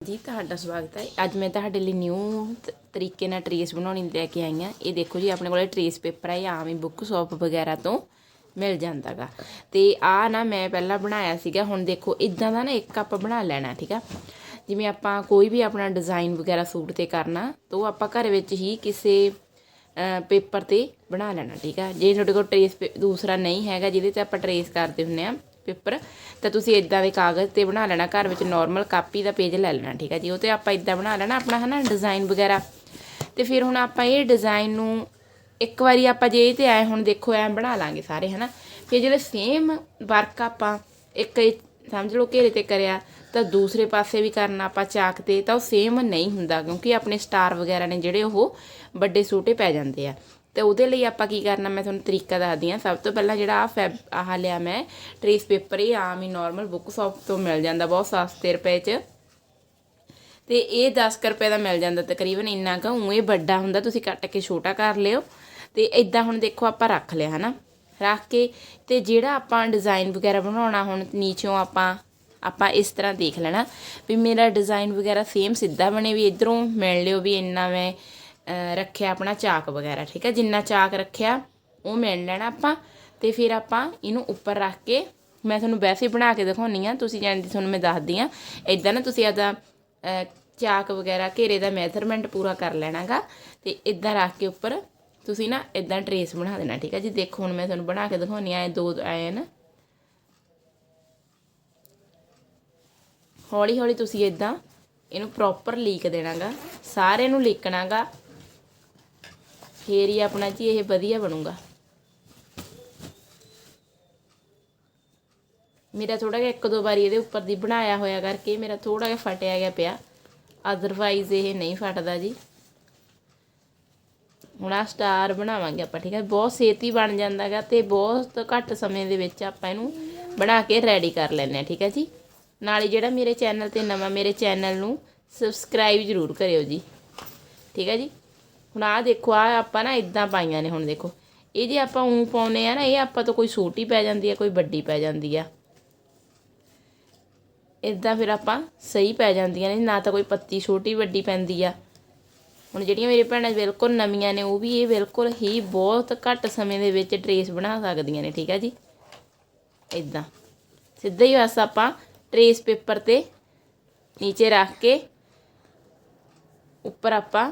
ਜੀ, ਤੁਹਾਡਾ ਸਵਾਗਤ ਹੈ। ਅੱਜ ਮੈਂ ਤੁਹਾਡੇ ਲਈ ਨਿਊ ਤਰੀਕੇ ਨਾਲ ਟਰੇਸ ਬਣਾਉਣੀ ਲੈ ਕੇ ਆਈ ਹਾਂ। ਇਹ ਦੇਖੋ ਜੀ, ਆਪਣੇ ਕੋਲੇ ਟਰੇਸ ਪੇਪਰ ਹੈ ਇਹ ਆਮ ਹੀ ਬੁੱਕ ਸ਼ਾਪ ਵਗੈਰਾ ਤੋਂ ਮਿਲ ਜਾਂਦਾਗਾ। ਤੇ ਆ ਨਾ ਮੈਂ ਪਹਿਲਾਂ ਬਣਾਇਆ ਸੀਗਾ, ਹੁਣ ਦੇਖੋ ਇਦਾਂ ਦਾ ਨਾ ਇੱਕ ਆਪਾਂ ਬਣਾ ਲੈਣਾ, ਠੀਕ ਆ? ਜਿਵੇਂ ਆਪਾਂ ਕੋਈ ਵੀ ਆਪਣਾ ਡਿਜ਼ਾਈਨ ਵਗੈਰਾ ਸੂਟ ਤੇ ਕਰਨਾ, ਤਾਂ ਉਹ ਆਪਾਂ ਘਰ ਵਿੱਚ ਹੀ ਕਿਸੇ ਪੇਪਰ ਤੇ ਬਣਾ ਲੈਣਾ, ਠੀਕ ਆ? ਜੇ ਤੁਹਾਡੇ ਕੋਲ ਟਰੇਸ ਦੂਸਰਾ ਨਹੀਂ ਹੈਗਾ, ਜਿਹਦੇ ਤੇ ਆਪਾਂ ਟਰੇਸ ਕਰਦੇ ਹੁੰਨੇ ਆ ਪੇਪਰ, ਤਾਂ ਤੁਸੀਂ ਇਦਾਂ ਦੇ ਕਾਗਜ਼ ਤੇ ਬਣਾ ਲੈਣਾ, ਘਰ ਵਿੱਚ ਨਾਰਮਲ ਕਾਪੀ ਦਾ ਪੇਜ ਲੈ ਲੈਣਾ, ਠੀਕ ਹੈ ਜੀ। ਉਹ ਤੇ ਆਪਾਂ ਇਦਾਂ ਬਣਾ ਲੈਣਾ, ਆਪਣਾ ਹਨਾ ਡਿਜ਼ਾਈਨ ਵਗੈਰਾ। ਤੇ ਫਿਰ ਹੁਣ ਆਪਾਂ ਇਹ ਡਿਜ਼ਾਈਨ ਨੂੰ ਇੱਕ ਵਾਰੀ ਆਪਾਂ ਜੇ ਇਹ ਤੇ ਆਏ, ਹੁਣ ਦੇਖੋ, ਐ ਬਣਾ ਲਾਂਗੇ ਸਾਰੇ, ਹਨਾ। ਫਿਰ ਜਿਹੜੇ ਸੇਮ ਵਰਕ ਆਪਾਂ ਇੱਕ ਸਮਝ ਲਓ ਘੇਰੇ ਤੇ ਕਰਿਆ, ਤਾਂ ਦੂਸਰੇ ਪਾਸੇ ਵੀ ਕਰਨਾ ਆਪਾਂ ਚਾਕ ਤੇ, ਤਾਂ ਉਹ ਸੇਮ ਨਹੀਂ ਹੁੰਦਾ, ਕਿਉਂਕਿ ਆਪਣੇ ਸਟਾਰ ਵਗੈਰਾ ਨੇ ਜਿਹੜੇ ਉਹ ਵੱਡੇ ਛੋਟੇ ਪੈ ਜਾਂਦੇ ਆ। ਤੇ ਉਹਦੇ ਲਈ ਆਪਾਂ ਕੀ ਕਰਨਾ, ਮੈਂ ਤੁਹਾਨੂੰ ਤਰੀਕਾ ਦੱਸਦੀ ਆ ਸਭ ਤੋਂ ਪਹਿਲਾਂ ਜਿਹੜਾ ਆ ਫੈਬ, ਆਹ ਲਿਆ ਮੈਂ ਟ੍ਰੇਸ ਪੇਪਰ ਇਹ ਆਮ ਹੀ ਨਾਰਮਲ ਬੁੱਕ ਸ਼ਾਪ ਤੋਂ ਮਿਲ ਜਾਂਦਾ ਬਹੁਤ ਸਸਤੇ ਰੁਪਏ 'ਚ। ਤੇ ਇਹ 10 ਕੁ ਰੁਪਏ ਦਾ ਮਿਲ ਜਾਂਦਾ ਤਕਰੀਬਨ, ਇੰਨਾ ਕੁ ਊਂ ਇਹ ਵੱਡਾ ਹੁੰਦਾ, ਤੁਸੀਂ ਕੱਟ ਕੇ ਛੋਟਾ ਕਰ ਲਿਓ। ਤੇ ਇਦਾਂ ਹੁਣ ਦੇਖੋ ਆਪਾਂ ਰੱਖ ਲਿਆ, ਹਨਾ? ਰੱਖ ਕੇ ਤੇ ਜਿਹੜਾ ਆਪਾਂ ਡਿਜ਼ਾਈਨ ਵਗੈਰਾ ਬਣਾਉਣਾ ਹੁਣ ਨੀਚੋਂ ਆਪਾਂ ਆਪਾਂ ਇਸ ਤਰ੍ਹਾਂ ਦੇਖ ਲੈਣਾ ਵੀ ਮੇਰਾ ਡਿਜ਼ਾਈਨ ਵਗੈਰਾ ਸੇਮ ਸਿੱਧਾ ਬਣੇ ਵੀ ਇਧਰੋਂ, ਮਿਲ ਲਿਓ ਵੀ ਇੰਨਾ ਮੈਂ ਰੱਖਿਆ ਆਪਣਾ ਚਾਕ ਵਗੈਰਾ, ਠੀਕ ਹੈ? ਜਿੰਨਾ ਚਾਕ ਰੱਖਿਆ, ਉਹ ਮਿਲ ਲੈਣਾ ਆਪਾਂ। ਤੇ ਫਿਰ ਆਪਾਂ ਇਹਨੂੰ ਉੱਪਰ ਰੱਖ ਕੇ ਮੈਂ ਤੁਹਾਨੂੰ ਵੈਸੇ ਹੀ ਬਣਾ ਕੇ ਦਿਖਾਉਣੀ ਆ, ਤੁਸੀਂ ਜਾਣਦੀ ਤੁਹਾਨੂੰ ਮੈਂ ਦੱਸਦੀ ਆ। ਇਦਾਂ ਨਾ ਤੁਸੀਂ ਆਦਾ ਚਾਕ ਵਗੈਰਾ, ਘੇਰੇ ਦਾ ਮੈਜ਼ਰਮੈਂਟ ਪੂਰਾ ਕਰ ਲੈਣਾਗਾ। ਤੇ ਇਦਾਂ ਰੱਖ ਕੇ ਉੱਪਰ ਤੁਸੀਂ ਨਾ ਇਦਾਂ ਟਰੇਸ ਬਣਾ ਦੇਣਾ, ਠੀਕ ਹੈ ਜੀ? ਦੇਖੋ, ਹੁਣ ਮੈਂ ਤੁਹਾਨੂੰ ਬਣਾ ਕੇ ਦਿਖਾਉਣੀ ਆ, ਇਹ ਦੋ ਆਏ ਨਾ ਹੌਲੀ ਹੌਲੀ ਤੁਸੀਂ ਇਦਾਂ ਇਹਨੂੰ ਪ੍ਰੋਪਰ ਲੀਕ ਦੇਣਾਗਾ। ਸਾਰੇ ਨੂੰ ਲੀਕਣਾਗਾ। ਫੇਰ ਹੀ ਆਪਣਾ ਜੀ ਇਹ ਵਧੀਆ ਬਣੂਗਾ। ਮੇਰਾ ਥੋੜਾ ਜਿਹਾ ਇੱਕ ਦੋ ਵਾਰੀ ਇਹਦੇ ਉੱਪਰ ਦੀ ਬਣਾਇਆ ਹੋਇਆ ਕਰਕੇ ਮੇਰਾ ਥੋੜਾ ਜਿਹਾ ਫਟਿਆ ਗਿਆ ਪਿਆ। ਅਦਰਵਾਈਜ਼ ਇਹ ਨਹੀਂ ਫਟਦਾ ਜੀ। ਹੁਣ ਆ ਸਟਾਰ ਬਣਾਵਾਂਗੇ ਆਪਾਂ, ਠੀਕ ਹੈ? ਬਹੁਤ ਛੇਤੀ ਬਣ ਜਾਂਦਾਗਾ ਤੇ ਬਹੁਤ ਘੱਟ ਸਮੇਂ ਦੇ ਵਿੱਚ ਆਪਾਂ ਇਹਨੂੰ ਬਣਾ ਕੇ ਰੈਡੀ ਕਰ ਲੈਂਦੇ ਆ ਠੀਕ ਹੈ ਜੀ? ਨਾਲੇ ਜਿਹੜਾ ਮੇਰੇ ਚੈਨਲ ਤੇ ਨਵਾਂ ਮੇਰੇ ਚੈਨਲ ਨੂੰ ਸਬਸਕ੍ਰਾਈਬ ਜ਼ਰੂਰ ਕਰਿਓ ਜੀ। ਠੀਕ ਹੈ ਜੀ? ਹੁਣ ਆਹ ਦੇਖੋ ਆ ਆਪਾਂ ਨਾ ਇਦਾਂ ਪਾਈਆਂ ਨੇ ਹੁਣ ਦੇਖੋ। ਇਹ ਜੇ ਆਪਾਂ ਉਂ ਪਾਉਨੇ ਆ ਨਾ, ਇਹ ਆਪਾਂ ਤੋਂ ਕੋਈ ਛੋਟੀ ਪੈ ਜਾਂਦੀ ਆ, ਕੋਈ ਵੱਡੀ ਪੈ ਜਾਂਦੀ ਆ। ਇਦਾਂ ਫਿਰ ਆਪਾਂ ਸਹੀ ਪੈ ਜਾਂਦੀਆਂ ਨੇ, ਨਾ ਤਾਂ ਕੋਈ ਪੱਤੀ ਛੋਟੀ ਵੱਡੀ ਪੈਂਦੀ ਆ। ਹੁਣ ਜਿਹੜੀਆਂ ਮੇਰੇ ਭੈਣਾਂ ਬਿਲਕੁਲ ਨਵੀਆਂ ਨੇ, ਉਹ ਵੀ ਇਹ ਬਿਲਕੁਲ ਹੀ ਬਹੁਤ ਘੱਟ ਸਮੇਂ ਦੇ ਵਿੱਚ ਟਰੇਸ ਬਣਾ ਸਕਦੀਆਂ ਨੇ, ਠੀਕ ਆ ਜੀ? ਇਦਾਂ ਸਿੱਧਾ ਹੀ ਬਸ ਆਪਾਂ ਟਰੇਸ ਪੇਪਰ ਤੇ ਨੀਚੇ ਰੱਖ ਕੇ, ਉੱਪਰ ਆਪਾਂ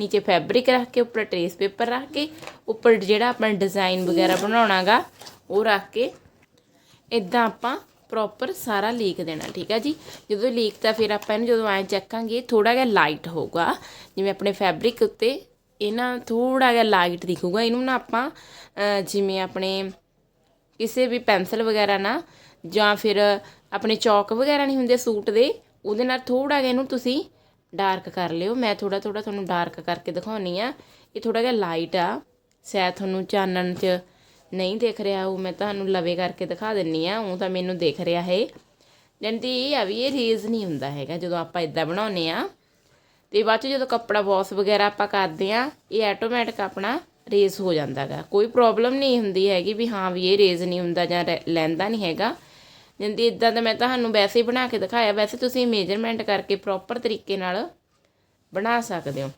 ਨੀਚੇ ਫੈਬਰਿਕ ਰੱਖ ਕੇ, ਉੱਪਰ ਟਰੇਸ ਪੇਪਰ ਰੱਖ ਕੇ, ਉੱਪਰ ਜਿਹੜਾ ਆਪਣਾ ਡਿਜ਼ਾਈਨ ਵਗੈਰਾ ਬਣਾਉਣਾਗਾ ਉਹ ਰੱਖ ਕੇ ਇਦਾਂ ਆਪਾਂ ਪ੍ਰੋਪਰ ਸਾਰਾ ਲੀਕ ਦੇਣਾ, ਠੀਕ ਹੈ ਜੀ? ਜਦੋਂ ਲੀਕ ਤਾਂ ਫਿਰ ਆਪਾਂ ਇਹਨੂੰ ਜਦੋਂ ਐਂ ਚੱਕਾਂਗੇ ਥੋੜਾ ਜਿਹਾ ਲਾਈਟ ਹੋਊਗਾ। ਜਿਵੇਂ ਆਪਣੇ ਫੈਬਰਿਕ ਉੱਤੇ ਇਹ ਨਾ ਥੋੜਾ ਜਿਹਾ ਲਾਈਟ ਦਿਖੂਗਾ। ਇਹਨੂੰ ਨਾ ਆਪਾਂ ਜਿਵੇਂ ਆਪਣੇ ਕਿਸੇ ਵੀ ਪੈਨਸਲ ਵਗੈਰਾ ਨਾ, ਜਾਂ ਫਿਰ ਆਪਣੇ ਚੌਕ ਵਗੈਰਾ ਨਹੀਂ ਹੁੰਦੇ ਸੂਟ ਦੇ, ਉਹਦੇ ਨਾਲ ਥੋੜਾ ਜਿਹਾ ਇਹਨੂੰ ਤੁਸੀਂ ਡਾਰਕ ਕਰ ਲਿਓ। ਮੈਂ ਥੋੜਾ ਥੋੜਾ ਤੁਹਾਨੂੰ ਡਾਰਕ ਕਰਕੇ ਦਿਖਾਉਣੀ ਆ। ਇਹ ਥੋੜਾ ਜਿਹਾ ਲਾਈਟ ਆ। ਸ਼ਾਇਦ ਤੁਹਾਨੂੰ ਚਾਨਣ 'ਚ ਨਹੀਂ ਦਿਖ ਰਿਹਾ, ਉਹ ਮੈਂ ਤੁਹਾਨੂੰ ਲਵੇ ਕਰਕੇ ਦਿਖਾ ਦਿੰਨੀ ਆ। ਉਹ ਤਾਂ ਮੈਨੂੰ ਦਿਖ ਰਿਹਾ ਹੈ। ਜੰਤੀ ਇਹ ਆ ਵੀ ਇਹ ਰੇਜ਼ ਨਹੀਂ ਹੁੰਦਾ ਹੈਗਾ, ਜਦੋਂ ਆਪਾਂ ਇਦਾਂ ਬਣਾਉਨੇ ਆ। ਤੇ ਬਾਅਦ ਚ ਜਦੋਂ ਕੱਪੜਾ ਵਾਸ਼ ਵਗੈਰਾ ਆਪਾਂ ਕਰਦੇ ਆ, ਇਹ ਆਟੋਮੈਟਿਕ ਆਪਣਾ ਰੇਜ਼ ਹੋ ਜਾਂਦਾਗਾ। ਕੋਈ ਪ੍ਰੋਬਲਮ ਨਹੀਂ ਹੁੰਦੀ ਹੈਗੀ ਵੀ ਹਾਂ ਵੀ ਇਹ ਰੇਜ਼ ਨਹੀਂ ਹੁੰਦਾ ਜਾਂ ਰੈ- ਲੈਂਦਾ ਨਹੀਂ ਹੈਗਾ। ਜਿੰਦੀ ਇਦਾਂ ਦਾ ਮੈਂ ਤੁਹਾਨੂੰ ਵੈਸੇ ਹੀ ਬਣਾ ਕੇ ਦਿਖਾਇਆ। ਵੈਸੇ ਤੁਸੀਂ ਮੇਜਰਮੈਂਟ ਕਰਕੇ ਪ੍ਰੋਪਰ ਤਰੀਕੇ ਨਾਲ ਬਣਾ ਸਕਦੇ ਹੋ।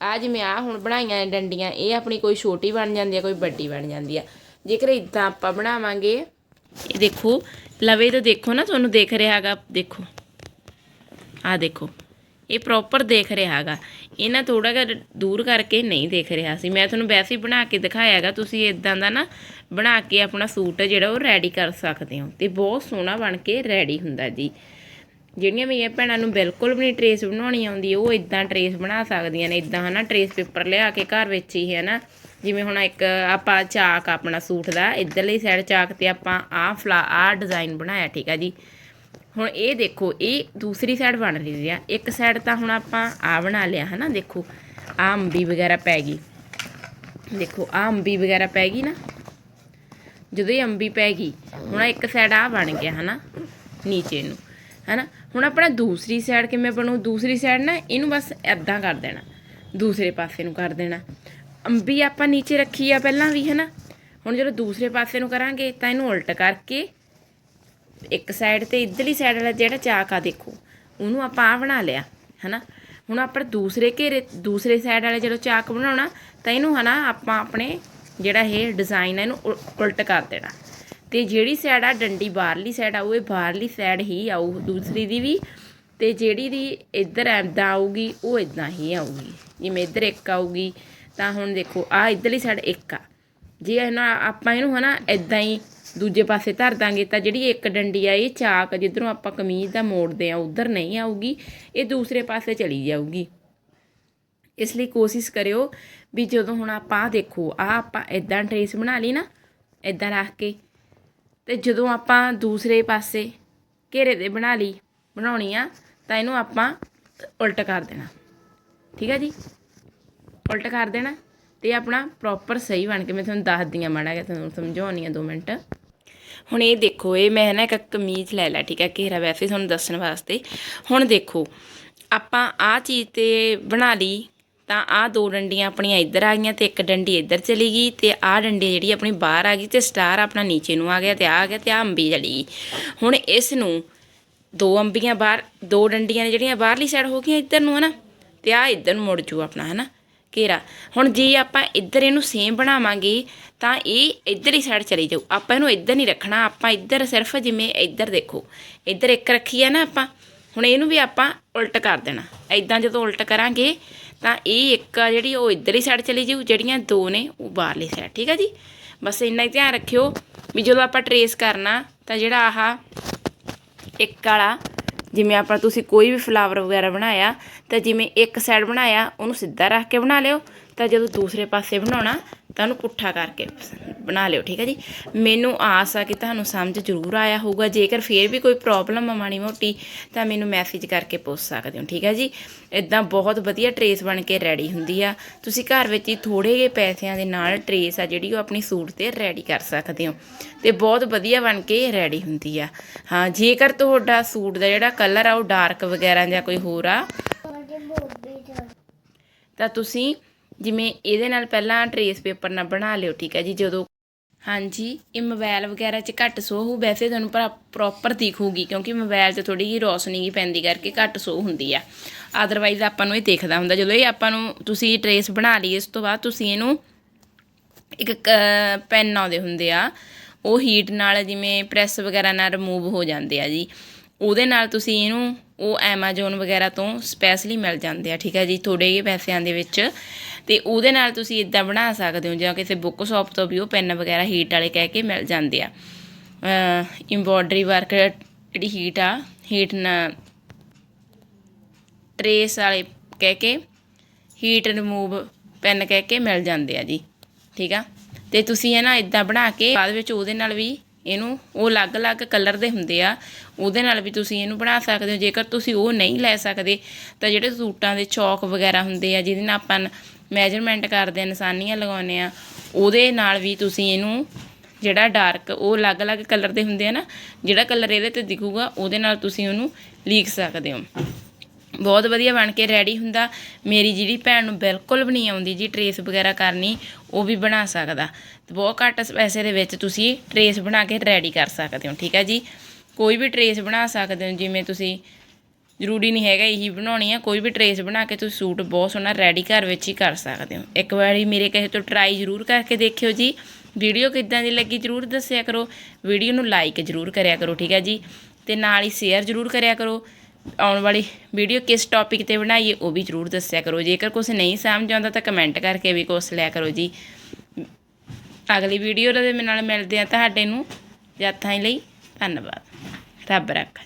ਆ ਜਿਵੇਂ ਆ ਹੁਣ ਬਣਾਈਆਂ ਨੇ ਡੰਡੀਆਂ, ਇਹ ਆਪਣੀ ਕੋਈ ਛੋਟੀ ਬਣ ਜਾਂਦੀ ਆ, ਕੋਈ ਵੱਡੀ ਬਣ ਜਾਂਦੀ ਆ। ਜੇਕਰ ਇਦਾਂ ਆਪਾਂ ਬਣਾਵਾਂਗੇ, ਇਹ ਦੇਖੋ, ਲਵੇ ਤਾਂ ਦੇਖੋ ਨਾ, ਤੁਹਾਨੂੰ ਦਿਖ ਰਿਹਾ ਹੈਗਾ, ਦੇਖੋ। ਆ ਦੇਖੋ। ਇਹ ਪ੍ਰੋਪਰ ਦੇਖ ਰਿਹਾ ਹੈਗਾ। ਇਹ ਨਾ ਥੋੜਾ ਜਿਹਾ ਦੂਰ ਕਰਕੇ ਨਹੀਂ ਦੇਖ ਰਿਹਾ ਸੀ। ਮੈਂ ਤੁਹਾਨੂੰ ਵੈਸੇ ਹੀ ਬਣਾ ਕੇ ਦਿਖਾਇਆ ਹੈਗਾ, ਤੁਸੀਂ ਇਦਾਂ ਦਾ ਨਾ ਬਣਾ ਕੇ ਆਪਣਾ ਸੂਟ ਜਿਹੜਾ ਉਹ ਰੈਡੀ ਕਰ ਸਕਦੇ ਹੋ। ਤੇ ਬਹੁਤ ਸੋਹਣਾ ਬਣ ਕੇ ਰੈਡੀ ਹੁੰਦਾ ਜੀ। ਜਿਹੜੀਆਂ ਮੇਰੀਆਂ ਭੈਣਾਂ ਨੂੰ ਬਿਲਕੁਲ ਵੀ ਨਹੀਂ ਟਰੇਸ ਬਣਾਉਣੀ ਆਉਂਦੀ, ਉਹ ਇਦਾਂ ਟਰੇਸ ਬਣਾ ਸਕਦੀਆਂ ਨੇ। ਇਦਾਂ ਹਨਾ ਟਰੇਸ ਪੇਪਰ ਲਿਆ ਕੇ ਘਰ ਵਿੱਚ ਹੀ ਹੈ ਨਾ ਜਿਵੇਂ ਹੁਣ ਇੱਕ ਆਪਾਂ ਚਾਕ ਆਪਣਾ ਸੂਟ ਦਾ, ਇਧਰਲੀ ਸਾਈਡ ਚਾਕ ਤੇ ਆਪਾਂ ਆਹ ਫਲਾ ਆਹ ਡਿਜ਼ਾਈਨ ਬਣਾਇਆ, ਠੀਕ ਆ ਜੀ। ਹੁਣ ਇਹ ਦੇਖੋ, ਇਹ ਦੂਸਰੀ ਸਾਈਡ ਬਣ ਰਹੀ ਆ। ਇੱਕ ਸਾਈਡ ਤਾਂ ਹੁਣ ਆਪਾਂ ਆ ਬਣਾ ਲਿਆ, ਹਨਾ? ਦੇਖੋ ਆ ਅੰਬੀ ਵਗੈਰਾ ਪੈ ਗਈ। ਦੇਖੋ ਆ ਅੰਬੀ ਵਗੈਰਾ ਪੈ ਗਈ ਨਾ? ਜਦੋਂ ਇਹ ਅੰਬੀ ਪੈ ਗਈ, ਹੁਣ ਇੱਕ ਸਾਈਡ ਆ ਬਣ ਗਿਆ, ਹਨਾ? ਨੀਚੇ ਨੂੰ, ਹਨਾ? ਹੁਣ ਆਪਣਾ ਦੂਸਰੀ ਸਾਈਡ ਕਿਵੇਂ ਬਣੂ? ਦੂਸਰੀ ਸਾਈਡ ਨਾ ਇਹਨੂੰ ਬਸ ਐਦਾਂ ਕਰ ਦੇਣਾ। ਦੂਸਰੇ ਪਾਸੇ ਨੂੰ ਕਰ ਦੇਣਾ। ਅੰਬੀ ਆਪਾਂ ਨੀਚੇ ਰੱਖੀ ਆ ਪਹਿਲਾਂ ਵੀ, ਹਨਾ? ਹੁਣ ਜਦੋਂ ਦੂਸਰੇ ਪਾਸੇ ਨੂੰ ਕਰਾਂਗੇ ਤਾਂ ਇਹਨੂੰ ਉਲਟ ਕਰਕੇ ਇੱਕ ਸਾਈਡ ਤੇ ਇਧਰਲੀ ਸਾਈਡ ਵਾਲਾ ਜਿਹੜਾ ਚਾਕ ਆ ਦੇਖੋ, ਉਹਨੂੰ ਆਪਾਂ ਆ ਬਣਾ ਲਿਆ, ਹਨਾ? ਹੁਣ ਆਪਾਂ ਦੂਸਰੇ ਘੇਰੇ, ਦੂਸਰੇ ਸਾਈਡ ਵਾਲੇ ਜਦੋਂ ਚਾਕ ਬਣਾਉਣਾ, ਤਾਂ ਇਹਨੂੰ ਹਨਾ ਆਪਾਂ ਆਪਣੇ ਜਿਹੜਾ ਇਹ ਡਿਜ਼ਾਈਨ ਹੈ ਇਹਨੂੰ ਉਲ- ਉਲਟ ਕਰ ਦੇਣਾ। ਤੇ ਜਿਹੜੀ ਸਾਈਡ ਆ ਡੰਡੀ ਬਾਹਰਲੀ ਸਾਈਡ ਆਊ ਇਹ ਬਾਹਰਲੀ ਸਾਈਡ ਹੀ ਆਊ, ਦੂਸਰੀ ਦੀ ਵੀ। ਤੇ ਜਿਹੜੀ ਦੀ ਇੱਧਰ ਐਦਾਂ ਆਊਗੀ, ਉਹ ਇਦਾਂ ਹੀ ਆਊਗੀ। ਜਿਵੇਂ ਇੱਧਰ ਇੱਕ ਆਊਗੀ, ਤਾਂ ਹੁਣ ਦੇਖੋ ਆ ਇੱਧਰਲੀ ਸਾਈਡ ਇੱਕ ਆ। ਜੇ ਇਹਨਾਂ ਆਪਾਂ ਇਹਨੂੰ ਹਨਾ ਇਦਾਂ ਹੀ ਦੂਜੇ ਪਾਸੇ ਧਰ ਦਾਂਗੇ ਤਾਂ ਜਿਹੜੀ ਇੱਕ ਡੰਡੀ ਆ, ਇਹ ਚਾਕ ਜਿੱਧਰੋਂ ਆਪਾਂ ਕਮੀਜ਼ ਦਾ ਮੋੜਦੇ ਆ, ਉਧਰ ਨਹੀਂ ਆਊਗੀ, ਇਹ ਦੂਸਰੇ ਪਾਸੇ ਚਲੀ ਜਾਊਗੀ। ਇਸ ਲਈ ਕੋਸ਼ਿਸ਼ ਕਰਿਓ ਵੀ ਜਦੋਂ ਹੁਣ ਆਪਾਂ ਆਹ ਦੇਖੋ ਆ ਆਪਾਂ ਇਦਾਂ ਟਰੇਸ ਬਣਾ ਲਈ ਨਾ ਇਦਾਂ ਰੱਖ ਕੇ, ਤੇ ਜਦੋਂ ਆਪਾਂ ਦੂਸਰੇ ਪਾਸੇ ਘੇਰੇ ਦੇ ਬਣਾ ਲਈ, ਬਣਾਉਣੀ ਆ, ਤਾਂ ਇਹਨੂੰ ਆਪਾਂ ਉਲਟ ਕਰ ਦੇਣਾ। ਠੀਕ ਆ ਜੀ? ਉਲਟ ਕਰ ਦੇਣਾ ਤੇ ਆਪਣਾ ਪ੍ਰੋਪਰ ਸਹੀ ਬਣ ਕੇ, ਮੈਂ ਤੁਹਾਨੂੰ ਦੱਸਦੀ ਆ ਮਾੜਾ ਜਿਹਾ, ਤੁਹਾਨੂੰ ਸਮਝਾਉਣੀ ਆ 2 ਮਿੰਟ। ਹੁਣ ਇਹ ਦੇਖੋ, ਇਹ ਮੈਂ ਨਾ ਇੱਕ ਕਮੀਜ਼ ਲੈ ਲਿਆ ਠੀਕ ਹੈ, ਘੇਰਾ ਵੈਸੇ ਤੁਹਾਨੂੰ ਦੱਸਣ ਵਾਸਤੇ। ਹੁਣ ਦੇਖੋ, ਆਪਾਂ ਆਹ ਚੀਜ਼ ਤੇ ਬਣਾ ਲਈ, ਤਾਂ ਆਹ ਦੋ ਡੰਡੀਆਂ ਆਪਣੀਆਂ ਇੱਧਰ ਆ ਗਈਆਂ ਤੇ ਇੱਕ ਡੰਡੀ ਇੱਧਰ ਚਲੀ ਗਈ ਤੇ ਆਹ ਡੰਡੀ ਜਿਹੜੀ ਆਪਣੀ ਬਾਹਰ ਆ ਗਈ ਤੇ ਸਟਾਰ ਆਪਣਾ ਨੀਚੇ ਨੂੰ ਆ ਗਿਆ ਤੇ ਆਹ ਆ ਗਿਆ ਤੇ ਆਹ ਅੰਬੀ ਚਲੀ ਗਈ। ਹੁਣ ਇਸ ਨੂੰ ਦੋ ਅੰਬੀਆਂ ਬਾਹਰ, ਦੋ ਡੰਡੀਆਂ ਨੇ ਜਿਹੜੀਆਂ ਬਾਹਰਲੀ ਸਾਈਡ ਹੋ ਗਈਆਂ ਇੱਧਰ ਨੂੰ, ਹਨਾ? ਤੇ ਆਹ ਇੱਧਰ ਨੂੰ ਮੁੜ ਜੂ ਆਪਣਾ, ਹਨਾ? ਘੇਰਾ। ਹੁਣ ਜੇ ਆਪਾਂ ਇੱਧਰ ਇਹਨੂੰ ਸੇਮ ਬਣਾਵਾਂਗੇ, ਤਾਂ ਇਹ ਇੱਧਰ ਹੀ ਸਾਈਡ ਚਲੀ ਜਾਊ। ਆਪਾਂ ਇਹਨੂੰ ਇੱਧਰ ਨਹੀਂ ਰੱਖਣਾ। ਆਪਾਂ ਇੱਧਰ ਸਿਰਫ ਜਿਵੇਂ ਇੱਧਰ ਦੇਖੋ। ਇੱਧਰ ਇੱਕ ਰੱਖੀ ਆ ਨਾ ਆਪਾਂ। ਹੁਣ ਇਹਨੂੰ ਵੀ ਆਪਾਂ ਉਲਟ ਕਰ ਦੇਣਾ। ਐਦਾਂ ਜਦੋਂ ਉਲਟ ਕਰਾਂਗੇ, ਤਾਂ ਇਹ ਇੱਕ ਆ ਜਿਹੜੀ ਉਹ ਇੱਧਰ ਹੀ ਸਾਈਡ ਚਲੀ ਜਾਊ, ਜਿਹੜੀਆਂ ਦੋ ਨੇ ਉਹ ਬਾਹਰਲੀ ਸਾਈਡ ਠੀਕ ਆ ਜੀ? ਬਸ ਇੰਨਾ ਹੀ ਧਿਆਨ ਰੱਖਿਓ ਵੀ ਜਦੋਂ ਆਪਾਂ ਟਰੇਸ ਕਰਨਾ, ਤਾਂ ਜਿਹੜਾ ਆਹ ਇੱਕ ਵਾਲਾ ਜਿਵੇਂ ਆਪਾਂ ਤੁਸੀਂ ਕੋਈ ਵੀ ਫਲਾਵਰ ਵਗੈਰਾ ਬਣਾਇਆ, ਤਾਂ ਜਿਵੇਂ ਇੱਕ ਸਾਈਡ ਬਣਾਇਆ, ਉਹਨੂੰ ਸਿੱਧਾ ਰੱਖ ਕੇ ਬਣਾ ਲਿਓ। ਤਾਂ ਜਦੋਂ ਦੂਸਰੇ ਪਾਸੇ ਬਣਾਉਣਾ ਤਾਂ ਉਹਨੂੰ ਪੁੱਠਾ ਕਰਕੇ ਬਣਾ ਲਿਓ ਠੀਕ ਹੈ ਜੀ? ਮੈਨੂੰ ਆਸ ਆ ਕਿ ਤੁਹਾਨੂੰ ਸਮਝ ਜ਼ਰੂਰ ਆਇਆ ਹੋਊਗਾ। ਜੇਕਰ ਫੇਰ ਵੀ ਕੋਈ ਪ੍ਰੋਬਲਮ ਆ ਮਾੜੀ ਮੋਟੀ ਤਾਂ ਮੈਨੂੰ ਮੈਸੇਜ ਕਰਕੇ ਪੁੱਛ ਸਕਦੇ ਹੋ ਠੀਕ ਹੈ ਜੀ? ਇਦਾਂ ਬਹੁਤ ਵਧੀਆ ਟਰੇਸ ਬਣ ਕੇ ਰੈਡੀ ਹੁੰਦੀ ਆ। ਤੁਸੀਂ ਘਰ ਵਿੱਚ ਹੀ ਥੋੜੇ ਜਿਹੇ ਪੈਸਿਆਂ ਦੇ ਨਾਲ ਟਰੇਸ ਆ ਜਿਹੜੀ ਉਹ ਆਪਣੀ ਸੂਟ ਤੇ ਰੈਡੀ ਕਰ ਸਕਦੇ ਹੋ। ਤੇ ਬਹੁਤ ਵਧੀਆ ਬਣ ਕੇ ਰੈਡੀ ਹੁੰਦੀ ਆ। ਹਾਂ ਜੇਕਰ ਤੁਹਾਡਾ ਸੂਟ ਦਾ ਜਿਹੜਾ ਕਲਰ ਆ ਉਹ ਡਾਰਕ ਵਗੈਰਾ ਜਾਂ ਕੋਈ ਹੋਰ ਆ ਤਾਂ ਤੁਸੀਂ ਜਿਵੇਂ ਇਹਦੇ ਨਾਲ ਪਹਿਲਾਂ ਟਰੇਸ ਪੇਪਰ ਨਾਲ ਬਣਾ ਲਿਓ, ਠੀਕ ਹੈ ਜੀ? ਜਦੋਂ ਹਾਂਜੀ, ਇਹ ਮੋਬਾਈਲ ਵਗੈਰਾ 'ਚ ਘੱਟ ਸੋ ਹੋਊ ਵੈਸੇ ਤੁਹਾਨੂੰ ਪਰ ਪ੍ਰੋਪਰ ਦਿਖੂਗੀ, ਕਿਉਂਕਿ ਮੋਬਾਈਲ 'ਚ ਥੋੜੀ ਜਿਹੀ ਰੋਸ਼ਨੀ ਜੀ ਪੈਂਦੀ ਕਰਕੇ ਘੱਟ ਸੋ ਹੁੰਦੀ ਆ। ਅਦਰਵਾਈਜ਼ ਆਪਾਂ ਨੂੰ ਇਹ ਦੇਖਦਾ ਹੁੰਦਾ। ਜਦੋਂ ਇਹ ਆਪਾਂ ਨੂੰ ਤੁਸੀਂ ਟਰੇਸ ਬਣਾ ਲਈ ਇਸ ਤੋਂ ਬਾਅਦ ਤੁਸੀਂ ਇਹਨੂੰ ਇੱਕ ਪੈਨ ਆਉਂਦੇ ਹੁੰਦੇ ਆ, ਉਹ ਹੀਟ ਨਾਲ ਜਿਵੇਂ ਪ੍ਰੈਸ ਵਗੈਰਾ ਨਾਲ ਰਿਮੂਵ ਹੋ ਜਾਂਦੇ ਆ ਜੀ। ਉਹਦੇ ਨਾਲ ਤੁਸੀਂ ਇਹਨੂੰ, ਉਹ ਐਮਾਜ਼ੋਨ ਵਗੈਰਾ ਤੋਂ ਸਪੈਸ਼ਲੀ ਮਿਲ ਜਾਂਦੇ ਆ, ਠੀਕ ਹੈ ਜੀ? ਥੋੜੇ ਜਿਹੇ ਪੈਸਿਆਂ ਦੇ ਵਿੱਚ। ਤੇ ਉਹਦੇ ਨਾਲ ਤੁਸੀਂ ਇਦਾਂ ਬਣਾ ਸਕਦੇ ਹੋ, ਜਾਂ ਕਿਸੇ ਬੁੱਕ ਸ਼ਾਪ ਤੋਂ ਵੀ ਉਹ ਪੈਨ ਵਗੈਰਾ ਹੀਟ ਵਾਲੇ ਕਹਿ ਕੇ ਮਿਲ ਜਾਂਦੇ ਆ। ਐਮਬੋਡਰੀ ਵਰਕ ਜਿਹੜੀ ਹੀਟ ਆ ਹੀਟ ਨਾ ਟਰੇਸ ਵਾਲੇ ਕਹਿ ਕੇ ਹੀਟ ਰਿਮੂਵ ਪੈਨ ਕਹਿ ਕੇ ਮਿਲ ਜਾਂਦੇ ਆ ਜੀ, ਠੀਕ ਆ? ਤੇ ਤੁਸੀਂ ਹੈ ਨਾ ਇਦਾਂ ਬਣਾ ਕੇ ਬਾਅਦ ਵਿੱਚ ਉਹਦੇ ਨਾਲ ਵੀ ਇਹਨੂੰ, ਉਹ ਅਲੱਗ-ਅਲੱਗ ਕਲਰ ਦੇ ਹੁੰਦੇ ਆ, ਉਹਦੇ ਨਾਲ ਵੀ ਤੁਸੀਂ ਇਹਨੂੰ ਬਣਾ ਸਕਦੇ ਹੋ। ਜੇਕਰ ਤੁਸੀਂ ਉਹ ਨਹੀਂ ਲੈ ਸਕਦੇ, ਤਾਂ ਜਿਹੜੇ ਸੂਟਾਂ ਦੇ ਚੌਕ ਵਗੈਰਾ ਹੁੰਦੇ ਆ, ਜਿਹਦੇ ਨਾਲ ਆਪਾਂ ਮੈਜਰਮੈਂਟ ਕਰਦੇ ਆ ਨਿਸ਼ਾਨੀਆਂ ਲਗਾਉਂਦੇ ਆ, ਉਹਦੇ ਨਾਲ ਵੀ ਤੁਸੀਂ ਇਹਨੂੰ ਜਿਹੜਾ ਡਾਰਕ ਉਹ ਅਲੱਗ-ਅਲੱਗ ਕਲਰ ਦੇ ਹੁੰਦੇ ਆ ਨਾ, ਜਿਹੜਾ ਕਲਰ ਇਹਦੇ ਤੇ ਦਿਖੂਗਾ, ਉਹਦੇ ਨਾਲ ਤੁਸੀਂ ਉਹਨੂੰ ਲੀਕ ਸਕਦੇ ਹੋ। ਬਹੁਤ ਵਧੀਆ ਬਣ ਕੇ ਰੈਡੀ ਹੁੰਦਾ। ਮੇਰੀ ਜਿਹੜੀ ਭੈਣ ਨੂੰ ਬਿਲਕੁਲ ਵੀ ਨਹੀਂ ਆਉਂਦੀ ਜੀ ਟਰੇਸ ਵਗੈਰਾ ਕਰਨੀ, ਉਹ ਵੀ ਬਣਾ ਸਕਦਾ। ਤੇ ਬਹੁਤ ਘੱਟ ਪੈਸੇ ਦੇ ਵਿੱਚ ਤੁਸੀਂ ਟਰੇਸ ਬਣਾ ਕੇ ਰੈਡੀ ਕਰ ਸਕਦੇ ਹੋ, ਠੀਕ ਹੈ ਜੀ? ਕੋਈ ਵੀ ਟਰੇਸ ਬਣਾ ਸਕਦੇ ਹੋ, ਜਿਵੇਂ ਤੁਸੀਂ ਜ਼ਰੂਰੀ ਨਹੀਂ ਹੈਗਾ ਇਹੀ ਬਣਾਉਣੀ ਆ। ਕੋਈ ਵੀ ਟਰੇਸ ਬਣਾ ਕੇ ਤੁਸੀਂ ਸੂਟ ਬਹੁਤ ਸੋਹਣਾ ਰੈਡੀ ਘਰ ਵਿੱਚ ਹੀ ਕਰ ਸਕਦੇ ਹੋ। ਇੱਕ ਵਾਰੀ ਮੇਰੇ ਕਹੇ ਤੋਂ ਟਰਾਈ ਜ਼ਰੂਰ ਕਰਕੇ ਦੇਖਿਓ ਜੀ। ਵੀਡੀਓ ਕਿੱਦਾਂ ਦੀ ਲੱਗੀ ਜ਼ਰੂਰ ਦੱਸਿਆ ਕਰੋ। ਵੀਡੀਓ ਨੂੰ ਲਾਈਕ ਜ਼ਰੂਰ ਕਰਿਆ ਕਰੋ, ਠੀਕ ਹੈ ਜੀ? ਤੇ ਨਾਲ ਹੀ ਸ਼ੇਅਰ ਜ਼ਰੂਰ ਕਰਿਆ ਕਰੋ। ਆਉਣ ਵਾਲੀ ਵੀਡੀਓ ਕਿਸ ਟੌਪਿਕ ਤੇ ਬਣਾਈਏ ਉਹ ਵੀ ਜ਼ਰੂਰ ਦੱਸਿਆ ਕਰੋ। ਜੇਕਰ ਕੁਝ ਨਹੀਂ ਸਮਝ ਆਉਂਦਾ ਤਾਂ ਕਮੈਂਟ ਕਰਕੇ ਵੀ ਕੁਛ ਲਿਆ ਕਰੋ ਜੀ। ਅਗਲੀ ਵੀਡੀਓ ਦੇ ਨਾਲ ਮਿਲਦੇ ਆ ਤੁਹਾਡੇ ਨੂੰ। ਜਦ ਤਾਈਂ ਲਈ ਧੰਨਵਾਦ। ਰੱਬ ਰੱਖਾ